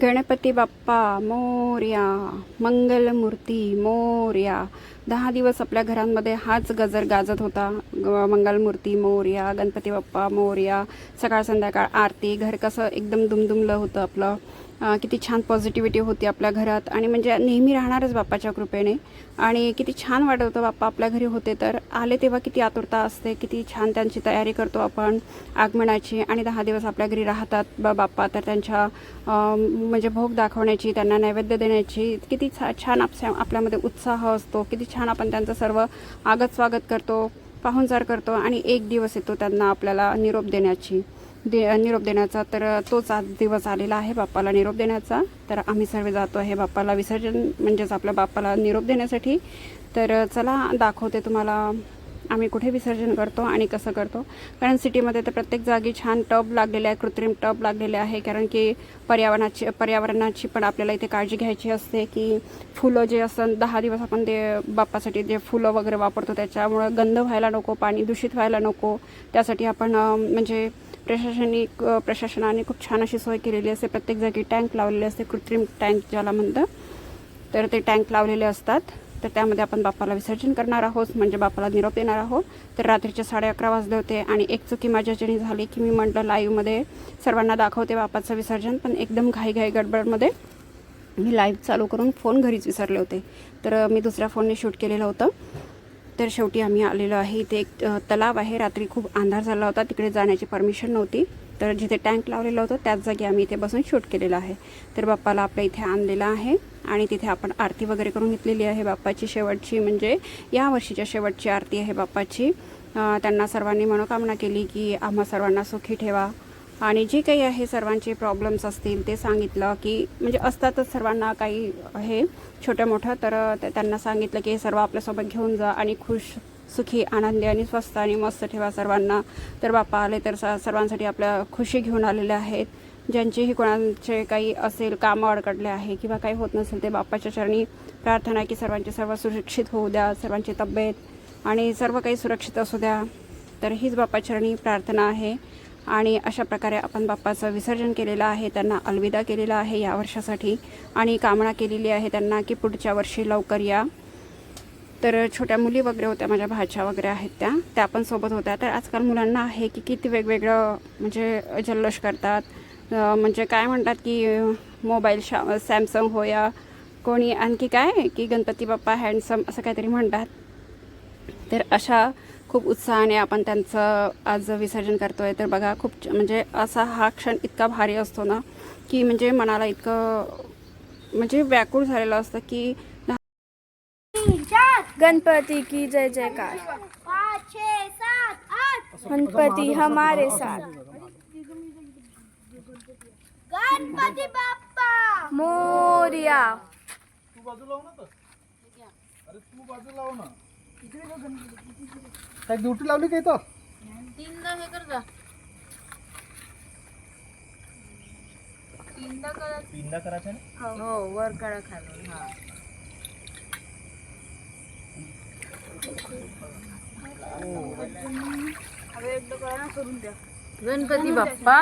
गणपती बाप्पा मोर्या मंगलमूर्ती मोर्या. दहा दिवस आपल्या घरांमध्ये हाच गजर गाजत होता. ग- मंगलमूर्ती मोर्या गणपती बाप्पा मोर्या सकाळ संध्याकाळ आरती घर कसं एकदम दुमदुमलं होतं आपलं. किती छान पॉझिटिव्हिटी होती आपल्या घरात. आणि म्हणजे नेहमी राहणारच बाप्पाच्या कृपेने. आणि किती छान वाटत होतं बाप्पा आपल्या घरी होते तर आले तेव्हा किती आतुरता असते किती छान त्यांची तयारी करतो आपण आगमनाची. आणि दहा दिवस आपल्या घरी राहतात बा बाप्पा तर त्यांच्या म्हणजे भोग दाखवण्याची त्यांना नैवेद्य देण्याची. किती छा छान आपल्या आपल्यामध्ये उत्साह असतो. किती छान आपण त्यांचं सर्व आगत स्वागत करतो. पाहुणचार करतो आणि एक दिवस येतो त्यांना आपल्याला निरोप देण्याची. दे निरोप देण्याचा तर तोच आज दिवस आलेला आहे बाप्पाला निरोप देण्याचा. तर आम्ही सर्व जातो आहे बाप्पाला विसर्जन म्हणजेच आपल्या बाप्पाला निरोप देण्यासाठी. तर चला दाखवते तुम्हाला आम्ही कुठे विसर्जन करतो आणि कसं करतो. कारण सिटीमध्ये तर प्रत्येक जागी छान टब लागलेले आहे कृत्रिम टब लागलेले आहे. कारण की पर्यावरणाची पर्यावरणाची पण आपल्याला इथे काळजी घ्यायची असते की फुलं जे असतात दहा दिवस आपण ते बाप्पासाठी जे फुलं वगैरे वापरतो त्याच्यामुळं गंध व्हायला नको पाणी दूषित व्हायला नको. त्यासाठी आपण म्हणजे प्रशासनिक प्रशासनाने खूप छान अशी सोय केलेली असते. प्रत्येक जागी टँक लावलेले असते कृत्रिम टँक ज्याला म्हणतं तर ते टँक लावलेले असतात. तर त्यामध्ये आपण बाप्पाला विसर्जन करणार आहोत म्हणजे बाप्पाला निरोप देणार आहोत. तर रात्रीचे साडे अकरा वाजले होते आणि एक चुकी माझ्याच्याने झाली की मी म्हटलं लाईव्हमध्ये सर्वांना दाखवते बाप्पाचं विसर्जन पण एकदम घाईघाई गडबडमध्ये मी लाईव्ह चालू करून फोन घरीच विसरले होते. तर मी दुसऱ्या फोनने शूट केलेलं होतं. तर शेवटी आम्ही आलेलो आहे. इथे एक तलाव आहे. रात्री खूप अंधार झाला होता. तिकडे जाण्याची परमिशन नव्हती. तर जिथे टँक लावलेलं होतो त्याच जागी आम्ही इथे बसून शूट केलेलं आहे. तर बाप्पाला आपल्या इथे आणलेलं आहे आणि तिथे आपण आरती वगैरे करून घेतलेली आहे बाप्पाची शेवटची म्हणजे या वर्षीच्या शेवटची आरती आहे बाप्पाची. त्यांना सर्वांनी मनोकामना केली की आम्हा सर्वांना सुखी ठेवा. आणि जे काही आहे सर्वांचे प्रॉब्लेम्स असतील ते सांगितलं की म्हणजे असतातच सर्वांना काही हे छोटं मोठं तर त्यांना सांगितलं की हे सर्व आपल्यासोबत घेऊन जा आणि खुश सुखी आनंदी आणि स्वस्त आणि मस्त ठेवा सर्वांना. तर बाप्पा आले तर स- सर्वांसाठी आपल्या खुशी घेऊन आलेल्या आहेत. ज्यांचेही कोणाचे काही असेल कामं अडकडले आहे किंवा काही होत नसेल ते बाप्पाच्या चरणी प्रार्थना की सर्वांचे सर्व सुरक्षित होऊ द्या सर्वांची तब्येत आणि सर्व काही सुरक्षित असू द्या. तर हीच बाप्पाचरणी प्रार्थना आहे. आणि अशा प्रकारे आपण बाप्पाचं विसर्जन केलेलं आहे त्यांना अलविदा केलेला आहे या वर्षासाठी. आणि कामना केलेली आहे त्यांना की पुढच्या वर्षी लवकर या. तर छोट्या मुली वगैरे होत्या माझ्या भाच्या वगैरे आहेत त्या. त्या पण सोबत होत्या. तर आजकाल मुलांना आहे की किती वेगवेगळं म्हणजे जल्लोष करतात. म्हणजे काय म्हणतात की मोबाईल शा सॅमसंग हो या कोणी आणखी काय की गणपती बाप्पा हँडसम असं काहीतरी म्हणतात. तर अशा खूप उत्साहाने आपण त्यांचं आज विसर्जन करतोय. तर बघा खूप छ- म्हणजे असा हा क्षण इतका भारी असतो ना की म्हणजे मनाला इतकं म्हणजे व्याकुळ झालेलं असतं की गणपति की जय जयकार। गणपति हमारे साथ। गणपती बाप्पा। मोरिया। तू बाजू लाव ना तर अरे तू बाजू लाव ना काय ड्युटी लावली का इथं तीनदा करायचं हो वर करा खालून हा. गणपती बाप्पा.